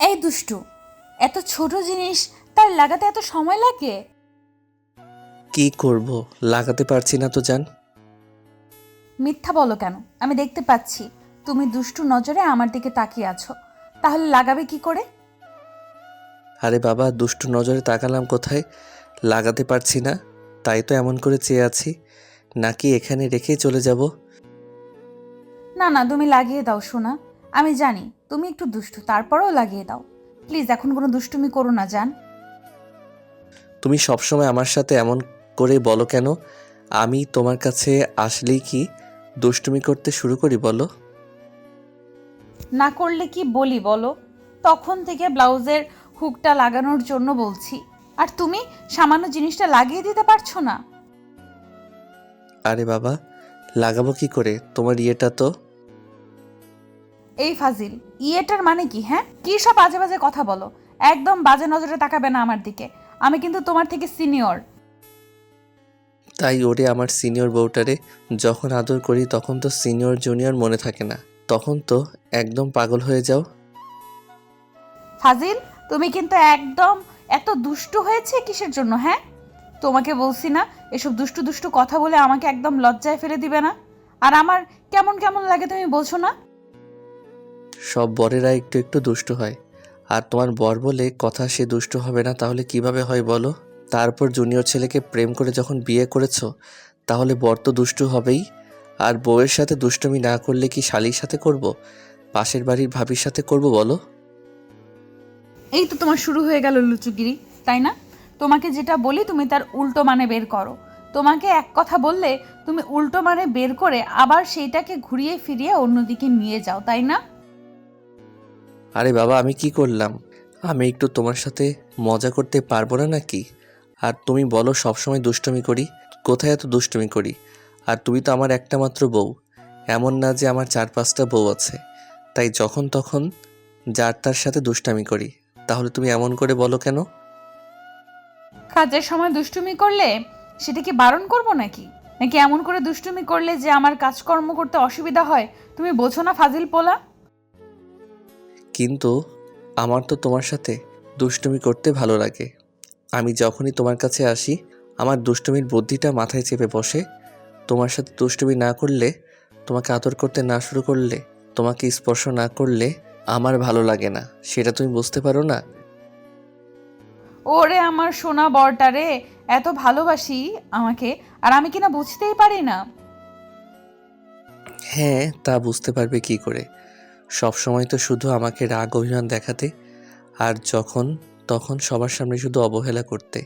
এই দুষ্টু এত ছোট জিনিস তার লাগাতে এত সময় লাগে? কি করব? লাগাতে পারছি না তো জান। মিথ্যা বলো কেন? আমি দেখতে পাচ্ছি তুমি দুষ্টু নজরে আমার দিকে তাকিয়ে আছো। তাহলে লাগাবে কি করে? আরে বাবা দুষ্টু নজরে তাকালাম কোথায়? লাগাতে পারছি না তাই তো এমন করে চেয়ে আছি। নাকি এখানে রেখেই চলে যাব? না না তুমি লাগিয়ে দাও শোনা আমি জানি তুমি একটু দুষ্টু তারপরেও লাগিয়ে দাও। প্লিজ এখন কোনো দুষ্টুমি করো না জান। তুমি সবসময় আমার সাথে এমন করে বলো কেন? আমি তোমার কাছে আসলেই কি দুষ্টুমি করতে শুরু করি বলো। না করলে কি বলি বলো? তখন থেকে ব্লাউজের হুকটা লাগানোর জন্য বলছি। আর তুমি সামান্য জিনিসটা লাগিয়ে দিতে পারছ না? আরে বাবা লাগাবো কি করে? তোমার ইয়েটা তো? এই ফাজিল ইয়েটার মানে কি হ্যাঁ? কি সব বাজে বাজে কথা বলো? একদম বাজে নজরে তাকাবে না আমার দিকে। আমি কিন্তু তোমার থেকে সিনিয়র। তাই ওরে আমার সিনিয়র বউটারে যখন আদর করি তখন তো সিনিয়র জুনিয়র মনে থাকে না। তখন তো একদম পাগল হয়ে যাও। ফাজিল তুমি কিন্তু একদম এত দুষ্টু হয়েছে কিসের জন্য হ্যাঁ? তোমাকে বলছি না এসব দুষ্টু দুষ্টু কথা বলে আমাকে একদম লজ্জায় ফেলে দিবে না। আর আমার কেমন কেমন লাগে তুমি বলছো না? সব বরেরা একটু একটু দুষ্ট হয়। আর তোমার বর বলে, কথা সে দুষ্টু হবে না, তাহলে কীভাবে হয় বলো? তারপর জুনিয়র ছেলেকে প্রেম করে যখন বিয়ে করেছ, তাহলে বর তো দুষ্টু হবেই। আর বউয়ের সাথে দুষ্টুমি না করলে কি শালির সাথে করব? পাশের বাড়ির ভাবির সাথে করব বলো? এই তো তোমার শুরু হয়ে গেল, লুচুগিরি, তাই না? তোমাকে যেটা বলি, তুমি তার উল্টো মানে বের করো। তোমাকে এক কথা বললে, তুমি উল্টো মানে বের করে আবার সেইটাকে ঘুরিয়ে ফিরিয়ে অন্যদিকে নিয়ে যাও, তাই না? আরে বাবা, আমি কি করলাম? আমি একটু তোমার সাথে মজা করতে পারব না নাকি? আর তুমি বলো, সবসময় দুষ্টুমি করি? কোথায় এত দুষ্টুমি করি? আর তুমি তো আমার একটা মাত্র বউ। এমন না যে আমার চার পাঁচটা বউ আছে। তাই যখন তখন যার তার সাথে দুষ্টামি করি। তাহলে তুমি এমন করে বলো কেন? কাজের সময় দুষ্টুমি করলে সেটা কি বারণ করব নাকি? নাকি এমন করে দুষ্টুমি করলে যে আমার কাজকর্ম করতে অসুবিধা হয়? তুমি বোঝো না ফাজিল পোলা। কিন্তু আমার তো তোমার সাথে দুষ্টুমি করতে ভালো লাগে। আমি যখনই তোমার কাছে আসি আমার দুষ্টুমির বুদ্ধিটা মাথায় চেপে বসে। তোমার সাথে দুষ্টুমি না করলে তোমাকে আদর করতে না শুরু করলে তোমাকে স্পর্শ না করলে আমার ভালো লাগে না। সেটা তুমি বুঝতে পারো না? ওরে আমার সোনা বরটা রে এত ভালোবাসি আমাকে আর আমি কিনা বুঝতেই পারি না? হ্যাঁ তা বুঝতে পারবে কি করে? সব সময় তো শুধু আমাকে রাগ, অভিমান দেখাতে, আর যখন, তখন সবার সামনে শুধু অবহেলা করতে।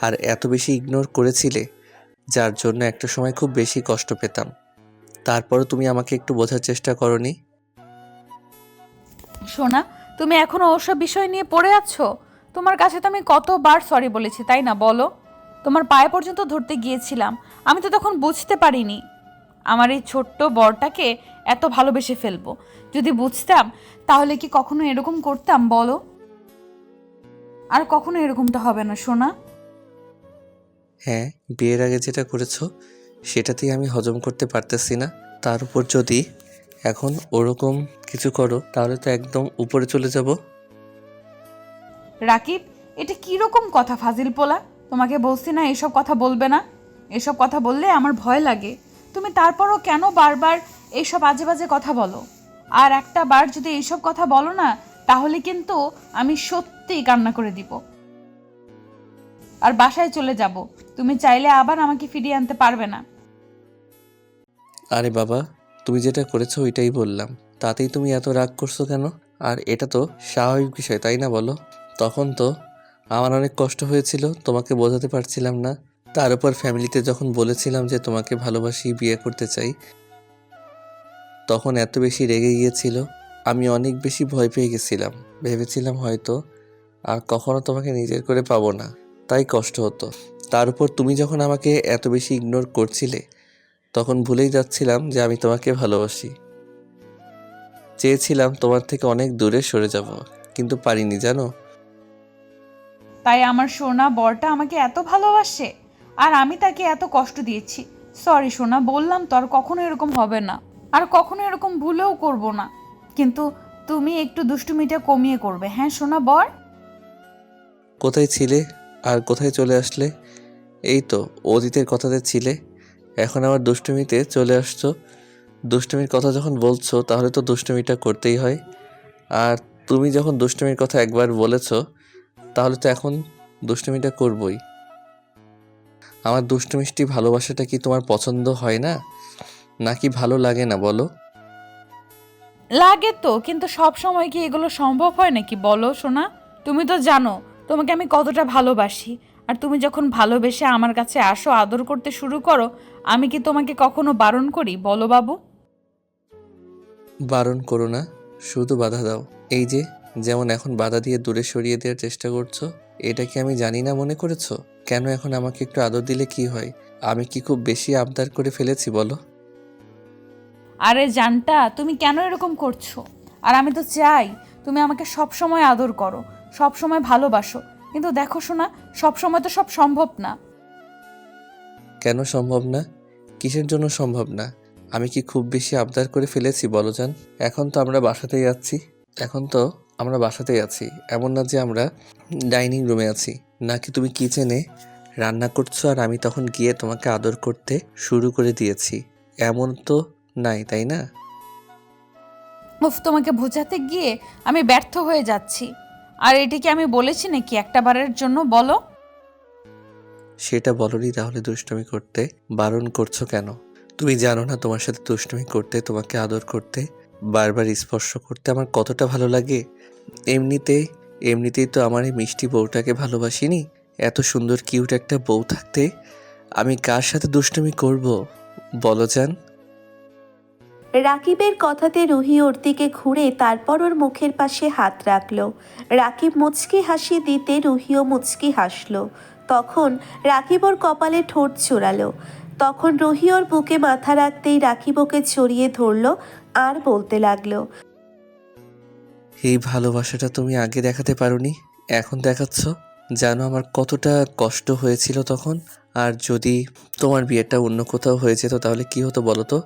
আর এত বেশি ইগনোর করেছিলে, যার জন্য একটা সময় খুব বেশি কষ্ট পেতাম। তারপরও তুমি আমাকে একটু বোঝার চেষ্টা করনি। সোনা, তুমি এখনও ওসব বিষয় নিয়ে পড়ে আছো? তোমার কাছে তো আমি কতবার সরি বলেছি, তাই না? বলো। তোমার পায়ে পর্যন্ত ধরতে গিয়েছিলাম। আমি তো তখন বুঝতে পারিনি। আমার এই ছোট্ট বরটাকে এত ভালোবেসে ফেলব। যদি বুঝতাম তাহলে কি কখনো এরকম করতাম বলো? আর কখনো এরকমটা হবে না সোনা। হ্যাঁ বিয়ের আগে যেটা করেছ সেটাতেই আমি হজম করতে পারতেছি না। তার উপর যদি এখন ওরকম কিছু করো তাহলে তো একদম উপরে চলে যাব। রাকিব এটা কি রকম কথা ফাজিল পোলা? তোমাকে বলছি না এসব কথা বলবে না। এসব কথা বললে আমার ভয় লাগে। তুমি তারপরও কেন বারবার এইসব আজে বাজে কথা বলো? আর একটা বার যদি এইসব কথা বলো না, তাহলে কিন্তু আমি সত্যিই কান্না করে দিব। আর বাসায় চলে যাব। তুমি চাইলে আবার আমাকে ফিরিয়ে আনতে পারবে না। আরে বাবা, তুমি যেটা করেছ ওইটাই বললাম। তাতেই তুমি এত রাগ করছ কেন? আর এটা তো স্বাভাবিক বিষয়, তাই না বলো? তখন তো আমার অনেক কষ্ট হয়েছিল, তোমাকে বোঝাতে পারছিলাম না। তার উপর ফ্যামিলিতে যখন বলেছিলাম যে তোমাকে ভালোবাসি, বিয়ে করতে চাই তখন এত বেশি রেগে গিয়েছিল, আমি অনেক বেশি ভয় পেয়ে গেছিলাম। ভেবেছিলাম হয়তো আর কখনো তোমাকে নিজের করে পাবো না। তাই কষ্ট হতো। তার উপর তুমি যখন আমাকে এত বেশি ইগনোর করছিলে, তখন ভুলেই যাচ্ছিলাম যে আমি তোমাকে ভালোবাসি। চেয়েছিলাম তোমার থেকে অনেক দূরে সরে যাব, কিন্তু পারিনি, জানো? তাই আমার সোনা বরটা আমাকে এত ভালোবাসে, আর আমি তাকে এত কষ্ট দিয়েছি। সরি সোনা, বললাম তো আর কখনো এরকম হবে না। আর কখনো এরকম ভুলেও করব না। কিন্তু তুমি একটু দুষ্টুমিটা কমিয়ে করবে হ্যাঁ শোনা বর? কোথায় ছিলে আর কোথায় চলে আসলে? এই তো অতীতের কথাতে ছিলে, এখন আবার দুষ্টুমিতে চলে আসছো। দুষ্টুমির কথা যখন বলছো, তাহলে তো দুষ্টুমিটা করতেই হয়। আর তুমি যখন দুষ্টুমির কথা একবার বলেছ, তাহলে তো এখন দুষ্টুমিটা করবই। আমার দুষ্টুমিষ্টি ভালোবাসাটা কি তোমার পছন্দ হয় না? নাকি ভালো লাগে না বলো? লাগে তো কিন্তু সব সময় কি এগুলো সম্ভব হয় নাকি? বলো শোনা তুমি তো জানো তোমাকে আমি কতটা ভালোবাসি। আর তুমি যখন ভালোবেসে আমার কাছে আসো আদর করতে শুরু করো আমি কি তোমাকে কখনো বারণ করি? বলো বাবু। বারণ করো না শুধু বাধা দাও। এই যে যেমন এখন বাধা দিয়ে দূরে সরিয়ে দেওয়ার চেষ্টা করছ এটা কি আমি জানি না মনে করেছ? কেন এখন আমাকে একটু আদর দিলে কি হয়? আমি কি খুব বেশি আবদার করে ফেলেছি বলো? আরে জানটা, তুমি কেন এরকম করছ? আর আমি তো চাই তুমি আমাকে সব সময় আদর করো সব সময় ভালোবাসো। কিন্তু দেখো শোনা সব সময় তো সব সম্ভব না। কেন সম্ভব না? কিসের জন্য সম্ভব না? আমি কি খুব বেশি আবদার করে ফেলেছি, বলো জান? এখন তো আমরা বাসাতেই যাচ্ছি এখন তো আমরা বাসাতেই আছি, এমন না যে আমরা ডাইনিং রুমে আছি। নাকি তুমি কিচেনে রান্না করছ আর আমি তখন গিয়ে তোমাকে আদর করতে শুরু করে দিয়েছি। এমন তো নাই তাই না? উফ তোমাকে বোঝাতে গিয়ে আমি ব্যর্থ হয়ে যাচ্ছি। আর এটি কি আমি বলেছি নাকি একটা বারের জন্য বলো? সেটা বলনি তাহলে দুষ্টুমি করতে। বারণ করছ কেন? তুমি জানো না তোমার সাথে দুষ্টুমি করতে তোমাকে আদর করতে বারবার স্পর্শ করতে আমার কতটা ভালো লাগে। এমনিতে এমনিতেই তো আমার এই মিষ্টি বউটাকে ভালোবাসিনি। এত সুন্দর কিউট একটা বউ থাকতে আমি কার সাথে দুষ্টুমি করব? বলো জান। রাকিবের কথাতে রুহি ওর দিকে ঘুরে তারপর ওর মুখের পাশে হাত রাখল। রাকিব মুচকি হাসি দিতে রুহিও মুচকি হাসলো। তখন রাকিব ওর কপালে ঠোঁট চোরালো তখন রুহি ওর বুকে মাথা রাখতেই রাকিব ওকে চড়িয়ে ধরলো, আর বলতে লাগল, এই ভালোবাসাটা তুমি আগে দেখাতে পারোনি, এখন দেখাচ্ছ? জানো আমার কতটা কষ্ট হয়েছিল তখন, আর যদি তোমার বিয়েটা অন্য কোথাও হয়ে যেত তাহলে কি হতো বলো তো?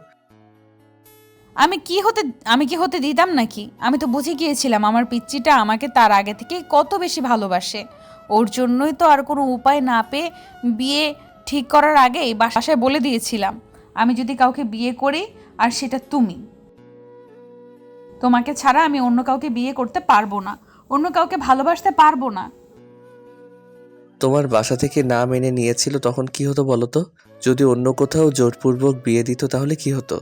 আমি কি হতে, আমি কি হতে দিতাম নাকি? আমি তো বুঝে গিয়েছিলাম আমার পিচ্চিটা আমাকে তার আগে থেকে কত বেশি ভালোবাসে। ওর জন্যই তো আর কোনো উপায় না পেয়ে বিয়ে ঠিক করার আগেই বাসায় বলে দিয়েছিলাম, আমি যদি কাউকে বিয়ে করি আর সেটা তুমি। তোমাকে ছাড়া আমি অন্য কাউকে বিয়ে করতে পারব না, অন্য কাউকে ভালোবাসতে পারব না। তোমার বাসা থেকে না মেনে নিয়েছিল তখন কি হতো বলো তো? যদি অন্য কোথাও জোরপূর্বক বিয়ে দিত তাহলে কি হতো?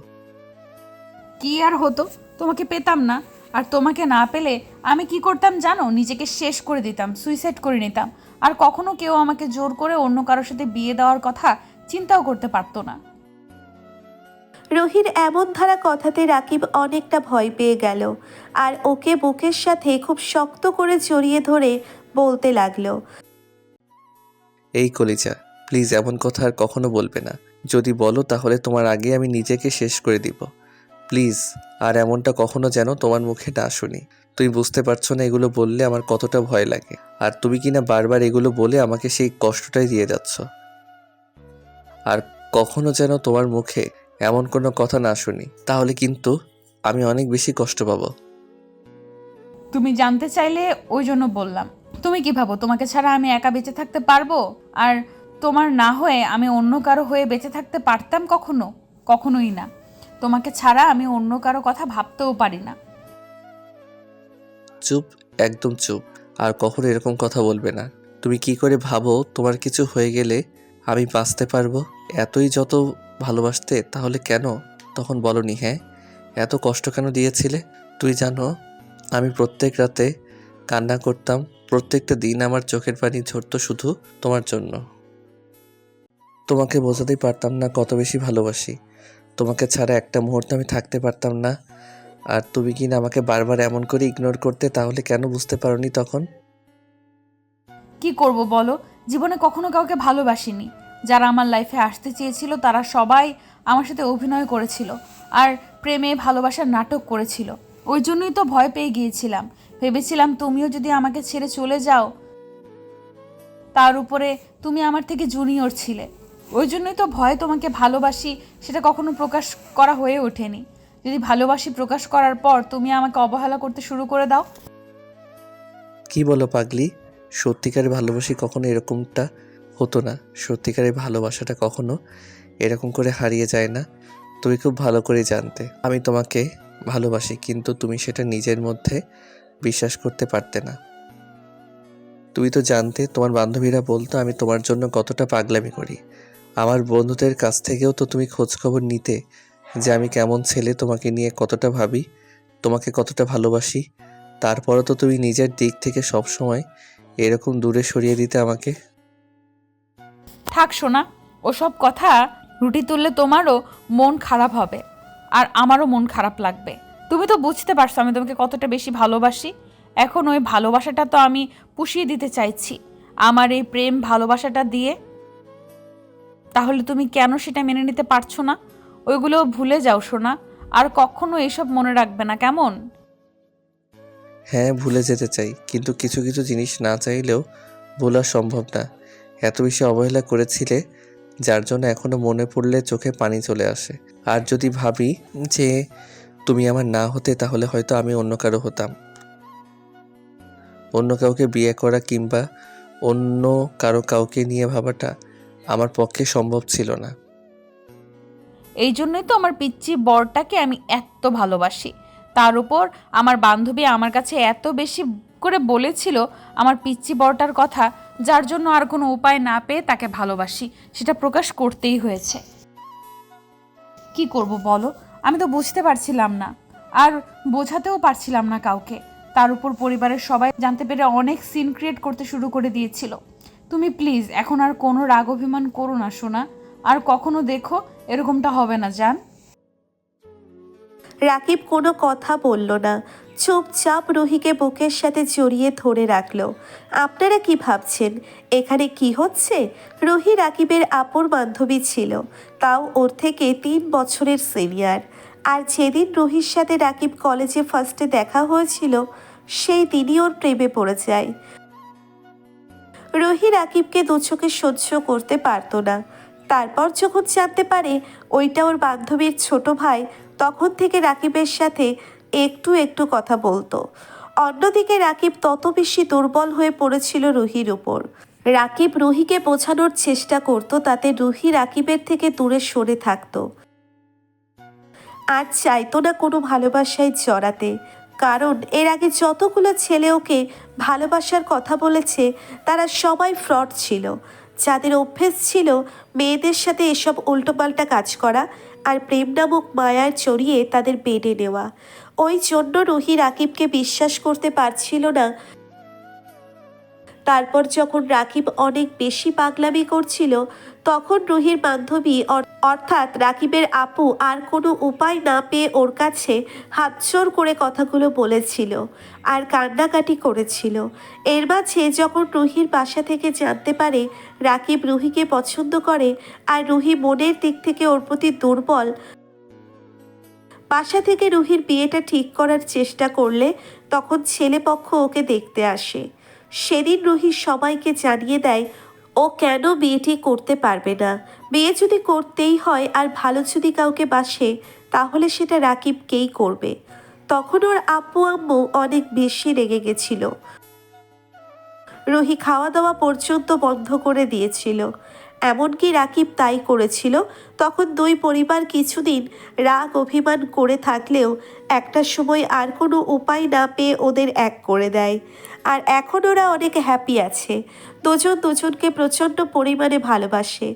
কি আর হতো? তোমাকে পেতাম না। আর তোমাকে না পেলে আমি কি করতাম জানো? নিজেকে শেষ করে দিতাম সুইসাইড করে নিতাম। আর কখনো কেউ আমাকে জোর করে অন্য কারোর সাথে বিয়ে দেওয়ার কথা চিন্তাও করতে পারতো না। রোহির এমন ধারা কথাতে রাকিব অনেকটা ভয় পেয়ে গেল আর ওকে বুকের সাথে খুব শক্ত করে জড়িয়ে ধরে বলতে লাগল এই কলিজা প্লিজ এমন কথা আর কখনো বলবে না। যদি বলো তাহলে তোমার আগে আমি নিজেকে শেষ করে দিব। প্লিজ, আর এমনটা কখনো যেন তোমার মুখে না শুনি। তুমি বুঝতে পারছ না এগুলো বললে আমার কতটা ভয় লাগে। আর তুমি কিনা বারবার এগুলো বলে আমাকে সেই কষ্টটাই দিয়ে যাচ্ছ? আর কখনো যেন তোমার মুখে এমন কোনো কথা না শুনি, তাহলে কিন্তু আমি অনেক বেশি কষ্ট পাবো। তুমি জানতে চাইলে ওই জন্য বললাম। তুমি কি ভাবো, তোমাকে ছাড়া আমি একা বেঁচে থাকতে পারব? আর তোমার না হয়ে আমি অন্য কারও হয়ে বেঁচে থাকতে পারতাম কখনো? কখনোই না। তোমাকে ছাড়া আমি অন্য কারও কথা ভাবতেও পারি না। চুপ, একদম চুপ। আর কখনো এরকম কথা বলবে না। তুমি কি করে ভাবো, তোমার কিছু হয়ে গেলে আমি বাঁচতে পারব? এতই যত ভালোবাসতে, তাহলে কেন? তখন বলনি হ্যাঁ এত কষ্ট কেন দিয়েছিলে? তুই জানো, আমি প্রত্যেক রাতে কান্না করতাম। প্রত্যেকটা দিন আমার চোখের পানি ঝরতো শুধু তোমার জন্য। তোমাকে বোঝাতেই পারতাম না কত বেশি ভালোবাসি। তোমাকে ছাড়া একটা মুহূর্ত আমি থাকতে পারতাম না। আর তুমি কি না আমাকে বারবার এমন করে ইগনোর করতে তাহলে কেন বুঝতে পারোনি তখন? কি করব বলো? জীবনে কখনো কাউকে ভালোবাসিনি। যারা আমার লাইফে আসতে চেয়েছিল, তারা সবাই আমার সাথে অভিনয় করেছিল আর প্রেমে ভালোবাসার নাটক করেছিল। ওই জন্যই তো ভয় পেয়ে গিয়েছিলাম। ভেবেছিলাম তুমিও যদি আমাকে ছেড়ে চলে যাও, তার উপরে তুমি আমার থেকে জুনিয়র ছিলে। ওই জন্যই তো ভয় তোমাকে ভালোবাসি, সেটা কখনো প্রকাশ করা হয়ে ওঠেনি। যদি ভালোবাসি প্রকাশ করার পর তুমি আমাকে অবহেলা করতে শুরু করে দাও। কি বলো পাগলি? সত্যিকারের ভালোবাসি কখনো এরকমটা হতো না। সত্যিকারের ভালোবাসাটা কখনো এরকম করে হারিয়ে যায় না। তুমি খুব ভালো করে জানতে। আমি তোমাকে ভালোবাসি, কিন্তু তুমি সেটা নিজের মধ্যে বিশ্বাস করতে পারতে না। তুমি তো জানতে, তোমার বান্ধবীরা বলতো, আমি তোমার জন্য কতটা পাগলামি করি। আমার বন্ধুদের কাছ থেকেও তো তুমি খোঁজ খবর নিতে যে আমি কেমন ছেলে তোমাকে নিয়ে কতটা ভাবি, তোমাকে কতটা ভালোবাসি। তারপরও তো তুমি নিজের দিক থেকে সব সময় এরকম দূরে সরিয়ে দিতে আমাকে। থাক শোনা ওসব কথা রুটি তুললে তোমারও মন খারাপ হবে, আর আমারও মন খারাপ লাগবে। তুমি তো বুঝতে পারছ আমি তোমাকে কতটা বেশি ভালোবাসি। এখন ওই ভালোবাসাটা তো আমি পুষিয়ে দিতে চাইছি। আমার এই প্রেম ভালোবাসাটা দিয়ে তাহলে তুমি কেন সেটা মেনে নিতে পারছ না? ওইগুলো ভুলে যাও শোনা আর কখনো এসব মনে রাখবে না, কেমন? হ্যাঁ ভুলে যেতে চাই, কিন্তু কিছু কিছু জিনিস না চাইলেও ভোলা সম্ভব না। এত বেশি অবহেলা করেছিলে, যার জন্য এখনও মনে পড়লে চোখে পানি চলে আসে। আর যদি ভাবি যে তুমি আমার না হতে, তাহলে হয়তো আমি অন্য কারও হতাম। অন্য কাউকে বিয়ে করা কিংবা অন্য কারও কাউকে নিয়ে ভাবাটা আমার পক্ষে সম্ভব ছিল না। এই জন্যই তো আমার পিচ্চি বরটাকে আমি এত ভালোবাসি। তার উপর আমার বান্ধবী আমার কাছে এত বেশি করে বলেছিল আমার পিচ্চি বরটার কথা, যার জন্য আর কোনো উপায় না পেয়ে তাকে ভালোবাসি। সেটা প্রকাশ করতেই হয়েছে। কি করব বলো? আমি তো বুঝতে পারছিলাম না। আর বোঝাতেও পারছিলাম না কাউকে। তার উপর পরিবারের সবাই জানতে পেরে অনেক সিন ক্রিয়েট করতে শুরু করে দিয়েছিল। তুমি প্লিজ এখন আর কোনো রাগ অভিমান করো না শোনা আর কখনো দেখো, এরকমটা হবে না, জান। রাকিব কোনো কথা বলল না। চুপচাপ রুহিকে বুকের সাথে জড়িয়ে ধরে রাখল। আপনারা কি ভাবছেন? এখানে কি হচ্ছে? রুহি রাকিবের আপর বান্ধবী ছিল। তাও ওর থেকে তিন বছরের সিনিয়র আর যেদিন রুহির সাথে রাকিব কলেজে ফার্স্টে দেখা হয়েছিল, সেই দিনই ওর প্রেমে পড়ে যায়। রুহি রাকিবকে দু চোখে সহ্য করতে পারতো না। তারপর যখন জানতে পারে ওইটা ওর বান্ধবীর ছোট ভাই, তখন থেকে রাকিবের সাথে একটু একটু কথা বলতো। অন্যদিকে রাকিব তত বেশি দুর্বল হয়ে পড়েছিল রুহির উপর। রাকিব রুহিকে বোঝানোর চেষ্টা করত তাতে রুহি রাকিবের থেকে দূরে সরে থাকতো। আর চাইতো না কোনো ভালোবাসায় জড়াতে। কারণ এর আগে যতগুলো ছেলে ওকে ভালোবাসার কথা বলেছে, তারা সবাই ফ্রড ছিল। যাদের অভ্যেস ছিল মেয়েদের সাথে এসব উল্টোপাল্টা কাজ করা আর প্রেম নামক মায়ায় চড়িয়ে তাদের বেডে নেওয়া। ওই জন্য রুহি রাকিবকে বিশ্বাস করতে পারছিল না তারপর যখন রাকিব অনেক বেশি পাগলামি করছিল, তখন রুহির বান্ধবী অর্থাৎ রাকিবের আপু আর কোনো উপায় না পেয়ে ওর কাছে হাতজোর করে কথাগুলো বলেছিল আর কান্নাকাটি করেছিল। এর মাঝে যখন রুহির বাসা থেকে জানতে পারে রাকিব রুহিকে পছন্দ করে আর রুহি মনের দিক থেকে ওর প্রতি দুর্বল, বাসা থেকে রুহির বিয়েটা ঠিক করার চেষ্টা করলে তখন ছেলেপক্ষ ওকে দেখতে আসে। সেদিন রুহি সবাইকে জানিয়ে দেয়, ও কেন বিয়েটি করতে পারবে না? বিয়ে যদি করতেই হয় আর ভালো যদি কাউকে বাসে, তাহলে সেটা রাকিবকেই করবে। তখন ওর আব্বু আম্মু অনেক বেশি রেগে গেছিল। রোহি খাওয়া দাওয়া পর্যন্ত বন্ধ করে দিয়েছিল। এমনকি রাকিব তাই করেছিল। তখন দুই পরিবার কিছুদিন রাগ অভিমান করে থাকলেও একটা সময় আর কোনো উপায় না পেয়ে ওদের এক করে দেয়। আর এখন ওরা অনেক হ্যাপি আছে। দুজন দুজনকে প্রচণ্ড পরিমাণে ভালোবাসে।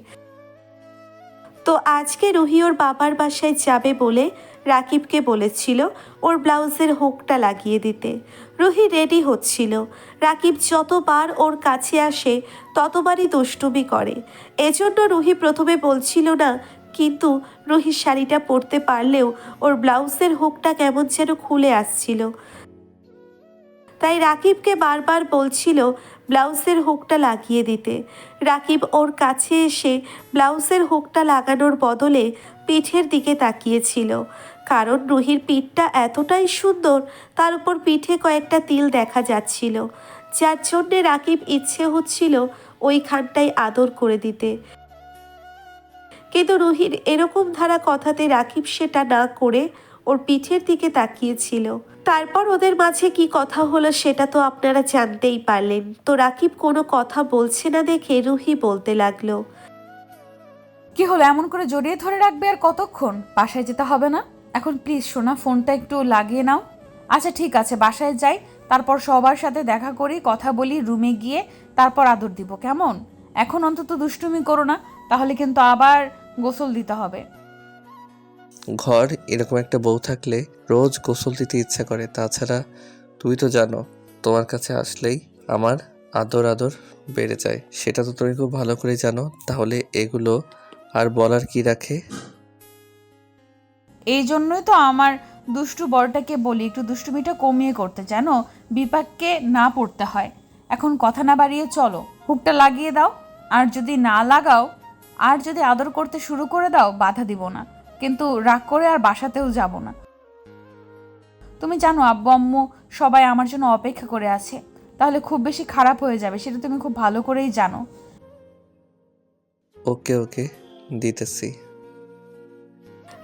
তো আজকে রুহি ওর বাবার বাসায় যাবে বলে রাকিবকে বলেছিল, ওর ব্লাউজের হুকটা লাগিয়ে দিতে। রুহি রেডি হচ্ছিল। রাকিব যতবার ওর কাছে আসে, ততবারই দুষ্টুমি করে। এজন্য রুহি প্রথমে বলছিল না, কিন্তু রুহির শাড়িটা পরতে পারলেও ওর ব্লাউজের হুকটা কেমন যেন খুলে আসছিল। তাই রাকিবকে বারবার বলছিল ব্লাউজের হুকটা লাগিয়ে দিতে। রাকিব ওর কাছে এসে ব্লাউজের হুকটা লাগানোর বদলে পিঠের দিকে তাকিয়েছিল। কারণ রুহির পিঠটা এতটাই সুন্দর, তার উপর পিঠে কয়েকটা তিল দেখা যাচ্ছিল। যার জন্যে রাকিব ইচ্ছে হচ্ছিল ওইখানটাই আদর করে দিতে। কিন্তু রুহির এরকম ধারা কথাতে রাকিব সেটা না করে ওর পিঠের দিকে তাকিয়েছিল। তারপর ওদের মাঝে কি কথা হলো সেটা তো আপনারা জানতেই পারলেন। তো রাকিব কোনো কথা বলছে না দেখে রুহি বলতে লাগল। কি হলো, এমন করে জড়িয়ে ধরে রাখবে আর কতক্ষণ? বাসায় যেতে হবে না? এখন প্লিজ শোনা ফোনটা একটু লাগিয়ে নাও। আচ্ছা ঠিক আছে, বাসায় যাই। তারপর সবার সাথে দেখা করি, কথা বলি, রুমে গিয়ে তারপর আদর দিব, কেমন? এখন অন্তত দুষ্টুমি করো না, তাহলে কিন্তু আবার গোসল দিতে হবে। ঘর এরকম একটা বউ থাকলে রোজ গোসল দিতে ইচ্ছা করে। তাছাড়া তুই তো জানো, তোমার কাছে আসলেই আমার আদর আদর বেড়ে যায়। সেটা তো তুমি খুব ভালো করে জানো, তাহলে এগুলো আর বলার কি রাখে? এই জন্যই তো আমার দুষ্টু বরটাকে বলি, একটু দুষ্টুমিটা কমিয়ে করতে জানো বিপাককে না পড়তে হয়। এখন কথা না বাড়িয়ে চলো, হুকটা লাগিয়ে দাও, আর যদি না লাগাও, আর যদি আদর করতে শুরু করে দাও, বাধা দিব না। কিন্তু রাগ করে আর বাসাতেও যাব না। তুমি জানো আব্বু আম্মু সবাই আমার জন্য অপেক্ষা করে আছে। তাহলে খুব বেশি খারাপ হয়ে যাবে সেটা তুমি খুব ভালো করেই জানো। ওকে ওকে দিতেছি।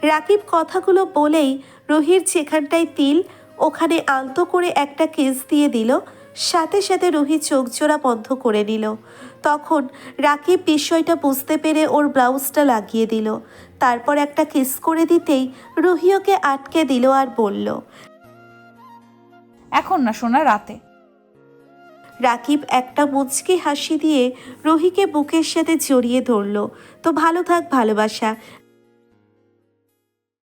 রাকিব কথাগুলো বলেই রুহির যেখানটায় তিল ওখানে আলতো করে একটা কেস দিয়ে দিল। সাথে সাথে রুহি চোখ জোড়া বন্ধ করে নিল। তখন রাকিব বিষয়টা বুঝতে পেরে ওর ব্লাউজটা লাগিয়ে দিল। তারপর একটা কিস করে দিতেই রুহি ওকে আটকে দিল আর বলল এখন না শোনা রাতে। রাকিব একটা মুচকি হাসি দিয়ে রুহিকে বুকের সাথে জড়িয়ে ধরল তো ভালো থাক ভালোবাসা